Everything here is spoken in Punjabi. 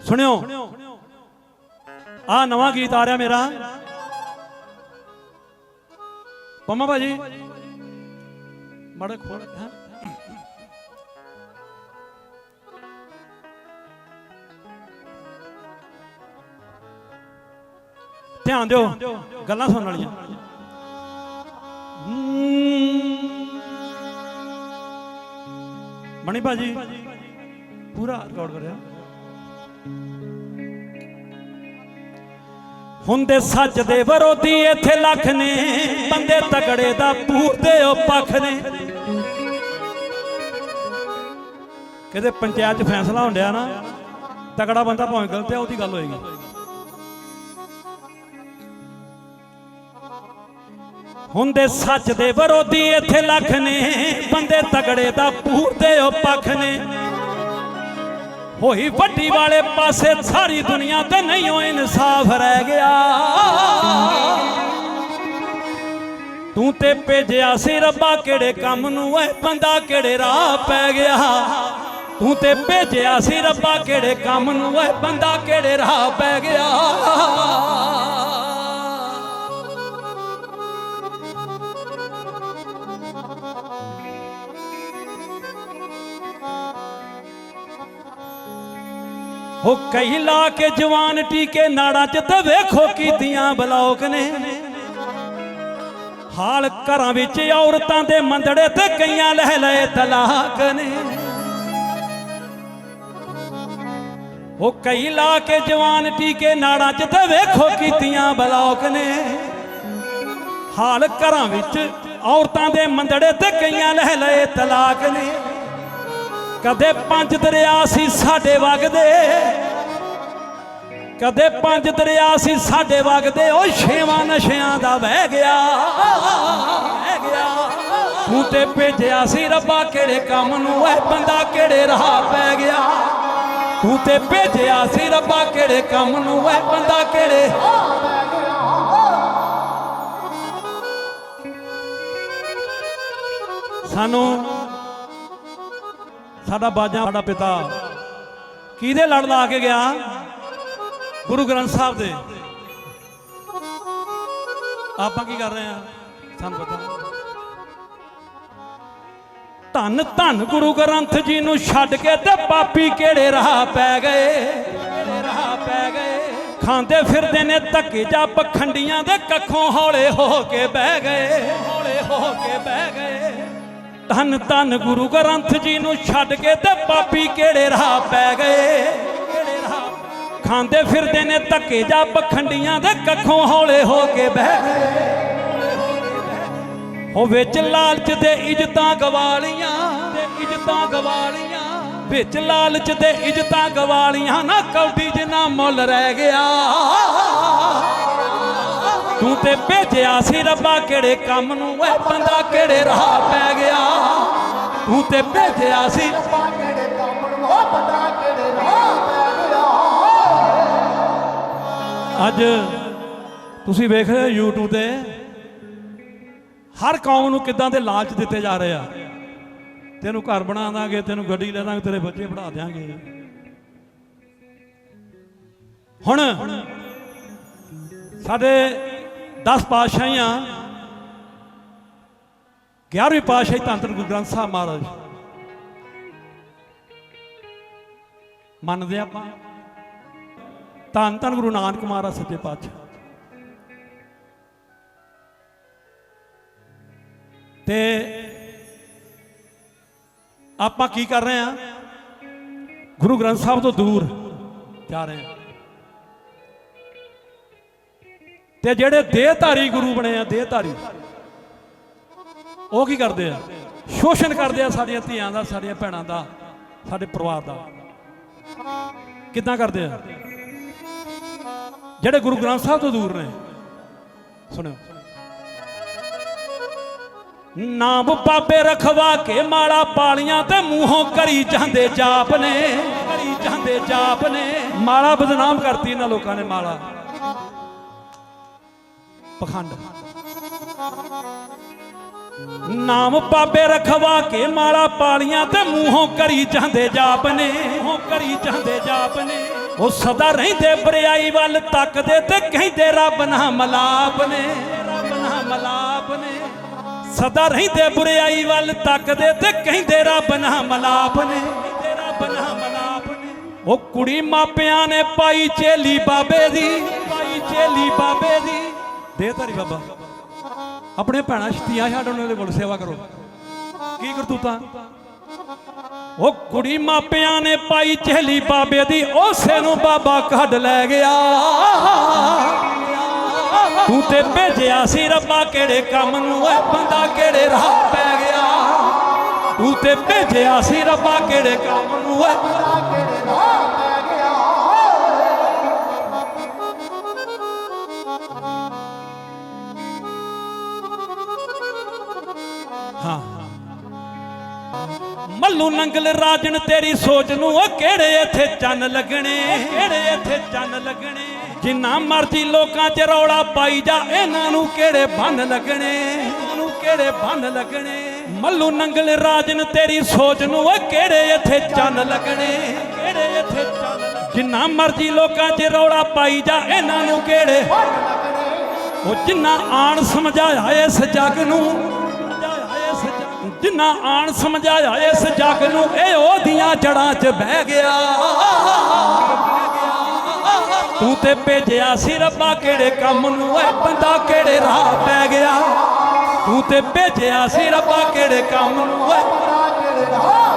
ਸੁਣਿਓ। ਆ ਨਵਾਂ ਗੀਤ ਆ ਰਿਹਾ ਮੇਰਾ। ਪੰਮਾ ਭਾਜੀ। ਮੜੇ ਖੋਲ। ਹੈਂ? ਧਿਆਨ ਦਿਓ, ਗੱਲਾਂ ਸੁਣਨ ਵਾਲੀਆਂ। ਮਣੀ ਭਾਜੀ, ਪੂਰਾ ਰਿਕਾਰਡ ਕਰਿਆ। ਹੁੰਦੇ ਸੱਚ ਦੇ ਵਿਰੋਧੀ ਇੱਥੇ ਲੱਖ ਨੇ, ਬੰਦੇ ਤਗੜੇ ਦਾ ਪੂਰਦੇ ਉਹ ਪੱਖ ਨੇ। ਕਿਤੇ ਪੰਚਾਇਤ 'ਚ ਫੈਸਲਾ ਹੁੰਦਿਆ ਨਾ, ਤਗੜਾ ਬੰਦਾ ਭਾਵੇਂ ਗਲਤ ਹੈ, ਉਹਦੀ ਗੱਲ ਹੋਏਗੀ। ਹੁੰਦੇ ਸੱਚ ਦੇ ਵਿਰੋਧੀ ਇੱਥੇ ਲੱਖ ਨੇ, ਬੰਦੇ ਤਗੜੇ ਦਾ ਪੂਰਦੇ ਉਹ ਪੱਖ ਨੇ। ਹੋਈ ਵੱਡੀ ਵਾਲੇ ਪਾਸੇ ਸਾਰੀ ਦੁਨੀਆ ਤੇ ਨਹੀਂ ਉਹ ਇਨਸਾਫ ਰਹਿ ਗਿਆ। ਤੂੰ ਤੇ ਭੇਜਿਆ ਸੀ ਰੱਬਾ ਕਿਹੜੇ ਕੰਮ ਨੂੰ ਏ ਬੰਦਾ ਕਿਹੜੇ ਰਾਹ ਪੈ ਗਿਆ। ਤੂੰ ਤੇ ਭੇਜਿਆ ਸੀ ਰੱਬਾ ਕਿਹੜੇ ਕੰਮ ਨੂੰ ਏ ਬੰਦਾ ਕਿਹੜੇ ਰਾਹ ਪੈ ਗਿਆ। ਹੋ ਕਈ ਲਾ ਕੇ ਜਵਾਨ ਟੀਕੇ ਨਾੜਾਂ 'ਚ ਤੇ ਵੇਖੋ ਕੀਤੀਆਂ ਬਲੌਕ ਨੇ। ਹਾਲ ਘਰਾਂ ਵਿੱਚ ਔਰਤਾਂ ਦੇ ਮੰਦੜੇ ਤੇ ਕਈਆਂ ਲਹਿ ਲਏ ਤਲਾਕ ਨੇ। ਉਹ ਕਈ ਲਾ ਕੇ ਜਵਾਨ ਟੀਕੇ ਨਾੜਾਂ 'ਚ ਤੇ ਵੇਖੋ ਕੀਤੀਆਂ ਬਲੌਕ ਨੇ। ਹਾਲ ਘਰਾਂ ਵਿੱਚ ਔਰਤਾਂ ਦੇ ਮੰਦੜੇ ਤੇ ਕਈਆਂ ਲਹਿ ਲਏ ਤਲਾਕ ਨੇ। ਕਦੇ ਪੰਜ ਦਰਿਆ ਸੀ ਸਾਡੇ ਵਗਦੇ ਕਦੇ ਪੰਜ ਦਰਿਆ ਸੀ ਸਾਡੇ ਵਗਦੇ ਉਹ ਛੇਵਾਂ ਨਸ਼ਿਆਂ ਦਾ ਵਹਿ ਗਿਆ। ਵਹਿ ਗਿਆ। ਤੂੰ ਤੇ ਭੇਜਿਆ ਸੀ ਰੱਬਾ ਕਿਹੜੇ ਕੰਮ ਨੂੰ ਐ ਬੰਦਾ ਕਿਹੜੇ ਰਾਹ ਪੈ ਗਿਆ। ਤੂੰ ਤੇ ਭੇਜਿਆ ਸੀ ਰੱਬਾ ਕਿਹੜੇ ਕੰਮ ਨੂੰ ਐ ਬੰਦਾ ਕਿਹੜੇ ਸਾਨੂੰ ਸਾਡਾ ਬਾਜਾ, ਸਾਡਾ ਪਿਤਾ। ਕਿਹਦੇ ਲੜ ਲਾ ਕੇ ਗਿਆ? ਗੁਰੂ ਗ੍ਰੰਥ ਸਾਹਿਬ ਦੇ। ਆਪਾਂ ਕੀ ਕਰ ਰਹੇ ਆ ਸਾਨੂੰ ਪਤਾ। ਧੰਨ ਧੰਨ ਗੁਰੂ ਗ੍ਰੰਥ ਜੀ ਨੂੰ ਛੱਡ ਕੇ ਤੇ ਪਾਪੀ ਕਿਹੜੇ ਰਾਹ ਪੈ ਗਏ? ਰਾਹ ਪੈ ਗਏ? ਖਾਂਦੇ ਫਿਰਦੇ ਨੇ ਧੱਕੇ ਜਾ ਪਖੰਡੀਆਂ ਦੇ ਕੱਖੋਂ ਹੌਲੇ ਹੋ ਕੇ ਬਹਿ ਗਏ। ਹੌਲੇ ਹੋ ਕੇ ਬਹਿ ਗਏ। ਧੰਨ ਧੰਨ ਗੁਰੂ ਗ੍ਰੰਥ ਜੀ ਨੂੰ ਛੱਡ ਕੇ ਤੇ ਪਾਪੀ ਕਿਹੜੇ ਰਾਹ ਪੈ ਗਏ? ਖਾਂਦੇ ਫਿਰਦੇ ਨੇ ਧੱਕੇ ਜਾ ਪਖੰਡੀਆਂ ਦੇ ਕੱਖੋਂ ਹੌਲੇ ਹੋ ਕੇ ਬਹਿ ਗਏ। ਹੋ ਵਿੱਚ ਲਾਲਚ ਦੇ ਇੱਜ਼ਤਾਂ ਗਵਾਲੀਆਂ ਤੇ ਇੱਜ਼ਤਾਂ ਗਵਾਲੀਆਂ। ਵਿੱਚ ਲਾਲਚ ਤੇ ਇੱਜ਼ਤਾਂ ਗਵਾਲੀਆਂ ਨਾ ਕੌਡੀ ਜਿੰਨਾ ਮੁੱਲ ਰਹਿ ਗਿਆ। ਤੂੰ ਤੇ ਭੇਜਿਆ ਸੀ ਰੱਬਾ ਕਿਹੜੇ ਕੰਮ ਨੂੰ ਏ ਬੰਦਾ ਕਿਹੜੇ ਰਾਹ ਤੂੰ ਤੇ ਭੇਜਿਆ ਸੀ ਰੱਬਾ ਕਿਹੜੇ ਕੰਮ ਨੂੰ ਉਹ ਬੰਦਾ ਕਿਹੜੇ ਰਾਹ ਪੈ ਗਿਆ ਅੱਜ ਤੁਸੀਂ ਵੇਖ ਰਹੇ ਹੋ YouTube ਤੇ ਹਰ ਕੌਮ ਨੂੰ ਕਿੱਦਾਂ ਦੇ ਲਾਲਚ ਦਿੱਤੇ ਜਾ ਰਹੇ ਆ। ਤੈਨੂੰ ਘਰ ਬਣਾ ਦਾਂਗੇ ਤੈਨੂੰ ਗੱਡੀ ਲੈ ਦਾਂਗੇ, ਤੇਰੇ ਬੱਚੇ ਪੜਾ ਦਿਆਂਗੇ। ਹੁਣ ਸਾਡੇ 10 ਪਾਤਸ਼ਾਹੀਆਂ 11ਵੀਂ ਪਾਤਸ਼ਾਹੀ ਧੰਨ ਗੁਰੂ ਗ੍ਰੰਥ ਸਾਹਿਬ ਮਹਾਰਾਜ। ਮੰਨਦੇ ਆਪਾਂ। ਧੰਨ ਧੰਨ ਗੁਰੂ ਨਾਨਕ ਮਹਾਰਾਜ ਸੱਚੇ ਪਾਤਸ਼ਾਹ। ਤੇ ਆਪਾਂ ਕੀ ਕਰ ਰਹੇ ਆ ਗੁਰੂ ਗ੍ਰੰਥ ਸਾਹਿਬ ਤੋਂ ਦੂਰ ਜਾ ਰਹੇ ਆ ਤੇ ਜਿਹੜੇ ਦੇਹਧਾਰੀ ਗੁਰੂ ਬਣੇ ਆ, ਦੇਹਧਾਰੀ। ਉਹ ਕੀ ਕਰਦੇ ਆ? ਸ਼ੋਸ਼ਣ ਕਰਦੇ ਆ ਸਾਡੀਆਂ ਧੀਆਂ ਦਾ, ਸਾਡੀਆਂ ਭੈਣਾਂ ਦਾ, ਸਾਡੇ ਪਰਿਵਾਰ ਦਾ। ਕਿੱਦਾਂ ਕਰਦੇ ਆ? ਜਿਹੜੇ ਗੁਰੂ ਗ੍ਰੰਥ ਸਾਹਿਬ ਤੋਂ ਦੂਰ ਨੇ। ਸੁਣਿਓ। ਨਾਮ ਬਾਬੇ ਰਖਵਾ ਕੇ ਮਾਲਾ ਪਾਲੀਆਂ ਤੇ ਮੂੰਹੋਂ ਕਰੀ ਜਾਂਦੇ ਜਾਪ ਨੇ। ਕਰੀ ਜਾਂਦੇ ਜਾਪ ਨੇ। ਮਾਲਾ ਬਦਨਾਮ ਕਰਤੀ ਇਹਨਾਂ ਲੋਕਾਂ ਨੇ, ਮਾਲਾ। ਪਖੰਡ। ਨਾਮ ਬਾਬੇ ਰਖਵਾ ਕੇ ਮਾਲਾ ਪਾਲੀਆਂ ਤੇ ਮੂੰਹੋਂ ਕਰੀ ਜਾਂਦੇ ਜਾਪ ਨੇ। ਮੂੰਹੋਂ ਕਰੀ ਜਾਂਦੇ ਜਾਪ ਨੇ। ਉਹ ਸਦਾ ਰਹਿੰਦੇ ਬਰਿਆਈ ਵੱਲ ਤੱਕਦੇ ਤੇ ਕਹਿੰਦੇ ਰੱਬ ਨਾ ਮਲਾਪ ਨੇ। ਰੱਬ ਨਾ ਮਲਾਪ ਨੇ। ਸਦਾ ਰਹਿੰਦੇ ਬੁਰਿਆਈ ਵੱਲ ਤੱਕਦੇ ਤੇ ਕਹਿੰਦੇ ਰੱਬ ਨਾ ਮਲਾਪ ਨੇ। ਕਹਿੰਦੇ ਰੱਬ ਨਾ ਮਲਾਪ ਨੇ। ਉਹ ਕੁੜੀ ਮਾਪਿਆਂ ਨੇ ਪਾਈ ਚੇਲੀ ਬਾਬੇ ਦੀ। ਪਾਈ ਚੇਲੀ ਬਾਬੇ ਦੀ। ਦੇ ਧਰੀ ਬਾਬਾ। ਆਪਣੇ ਭੈਣਾਂ ਛਤੀਆਂ ਛੱਡ ਉਹਨਾਂ ਦੇ ਕੋਲ ਸੇਵਾ ਕਰੋ। ਕੀ ਕਰਤੂਤਾਂ? ਉਹ ਕੁੜੀ ਮਾਪਿਆਂ ਨੇ ਪਾਈ ਚੇਲੀ ਬਾਬੇ ਦੀ, ਉਸੇ ਨੂੰ ਬਾਬਾ ਕੱਢ ਲੈ ਗਿਆ। ਤੂੰ ਤੇ ਭੇਜਿਆ ਸੀ ਰੱਬਾ ਕਿਹੜੇ ਕੰਮ ਨੂੰ ਏ ਬੰਦਾ ਕਿਹੜੇ ਰਾਹ ਪੈ ਗਿਆ। ਤੂੰ ਤੇ ਭੇਜਿਆ ਸੀ ਰੱਬਾ ਕਿਹੜੇ ਕੰਮ ਨੂੰ ਏ ਮੱਲੂ ਨੰਗਲ ਤੇਰੀ ਸੋਚ ਨੂੰ ਉਹ ਕਿਹੜੇ ਇੱਥੇ ਚੰਨ ਲੱਗਣੇ? ਕਿਹੜੇ ਇੱਥੇ ਚੰਨ ਲੱਗਣੇ? ਜਿੰਨਾ ਮਰਜ਼ੀ ਲੋਕਾਂ 'ਚ ਰੌਲਾ ਪਾਈ ਜਾ, ਇਹਨਾਂ ਨੂੰ ਕਿਹੜੇ ਬੰਨ ਲੱਗਣੇ? ਨੂੰ ਕਿਹੜੇ ਬੰਨ ਲੱਗਣੇ? ਮੱਲੂ ਨੰਗਲ ਰਾਜਨ ਤੇਰੀ ਸੋਚ ਨੂੰ ਉਹ ਕਿਹੜੇ ਇੱਥੇ ਚੰਨ ਲੱਗਣੇ? ਕਿਹੜੇ ਇੱਥੇ ਚੰਨ ਜਿੰਨਾ ਮਰਜ਼ੀ ਲੋਕਾਂ 'ਚ ਰੌਲਾ ਪਾਈ ਜਾ, ਇਹਨਾਂ ਨੂੰ ਕਿਹੜੇ ਉਹ ਜਿੰਨਾ ਆਣ ਸਮਝਾਇਆ ਇਸ ਜੱਗ ਨੂੰ ਜਿੰਨਾ ਆਣ ਸਮਝਾਇਆ ਇਸ ਜੱਗ ਨੂੰ, ਇਹ ਉਹਦੀਆਂ ਜੜਾਂ 'ਚ ਬਹਿ ਗਿਆ। ਤੂੰ ਤੇ ਭੇਜਿਆ ਸੀ ਰੱਬਾ ਕਿਹੜੇ ਕੰਮ ਨੂੰ ਏ ਬੰਦਾ ਕਿਹੜੇ ਰਾਹ ਪੈ ਗਿਆ। ਤੂੰ ਤੇ ਭੇਜਿਆ ਸੀ ਰੱਬਾ ਕਿਹੜੇ ਕੰਮ ਨੂੰ ਏ ਪਤਾ ਕਿਹੜੇ ਰਾਹ